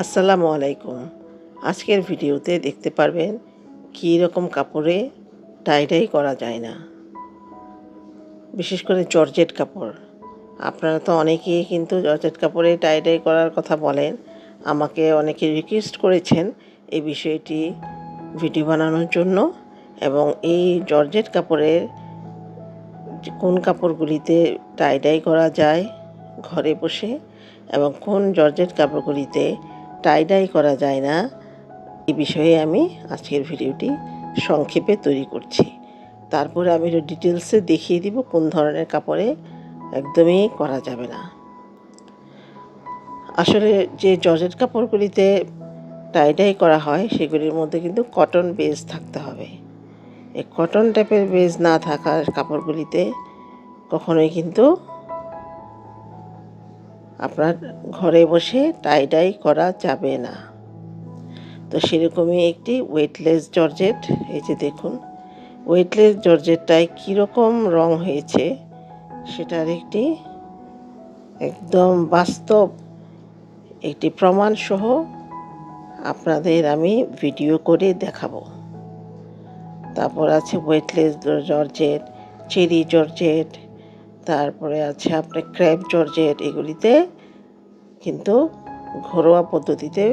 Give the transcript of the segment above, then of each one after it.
আসসালামু আলাইকুম। আজকের ভিডিওতে দেখতে পারবেন কী রকম কাপড়ে টাইডাই করা যায় না। বিশেষ করে জর্জেট কাপড়। আপনারা তো অনেকেই কিন্তু জর্জেট কাপড়ে টাইডাই করার কথা বলেন। আমাকে অনেকে রিকোয়েস্ট করেছেন এই বিষয়টি ভিডিও বানানোর জন্য এবং এই জর্জেট কাপড়ের কোন কাপড়গুলিতে টাইডাই করা যায় ঘরে বসে এবং কোন জর্জেট কাপড়গুলিতে টাইডাই করা যায় না। এই বিষয়ে আমি আজকের ভিডিওটি সংক্ষেপে তৈরি করছি। তারপরে আমি ডিটেলসে দেখিয়ে দিব কোন ধরনের কাপড়ে একদমই করা যাবে না। আসলে যে জর্জেট কাপড়গুলিতে টাইডাই করা হয়, সেগুলির মধ্যে কিন্তু কটন বেজ থাকতে হবে। এই কটন টাইপের বেজ না থাকার কাপড়গুলিতে কখনোই কিন্তু আপনার ঘরে বসে টাইডাই করা যাবে না। তো সেরকমই একটি ওয়েটলেস জর্জেট, এই যে দেখুন ওয়েটলেস জর্জেটটায় কীরকম রং হয়েছে সেটার একটি একদম বাস্তব একটি প্রমাণসহ আপনাদের আমি ভিডিও করে দেখাবো। তারপর আছে ওয়েটলেস জর্জেট, চেরি জর্জেট তারপরে আছে আপনার ক্র্যাব জর্জেট, এগুলিতে কিন্তু ঘরোয়া পদ্ধতিতে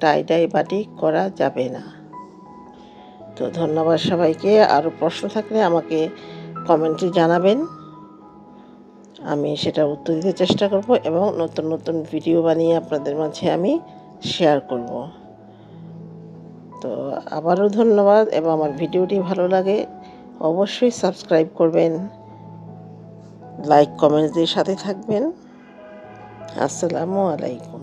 টাই ডাই বাটিক করা যাবে না। তো ধন্যবাদ সবাইকে। আরও প্রশ্ন থাকলে আমাকে কমেন্টে জানাবেন। আমি সেটা উত্তর দিতে চেষ্টা করব এবং নতুন নতুন ভিডিও বানিয়ে আপনাদের মাঝে আমি শেয়ার করব। তো আবারও ধন্যবাদ এবং আমার ভিডিওটি ভালো লাগে, অবশ্যই সাবস্ক্রাইব করবেন। লাইক কমেন্টস দিয়ে সাথে থাকবেন। আসসালামু আলাইকুম।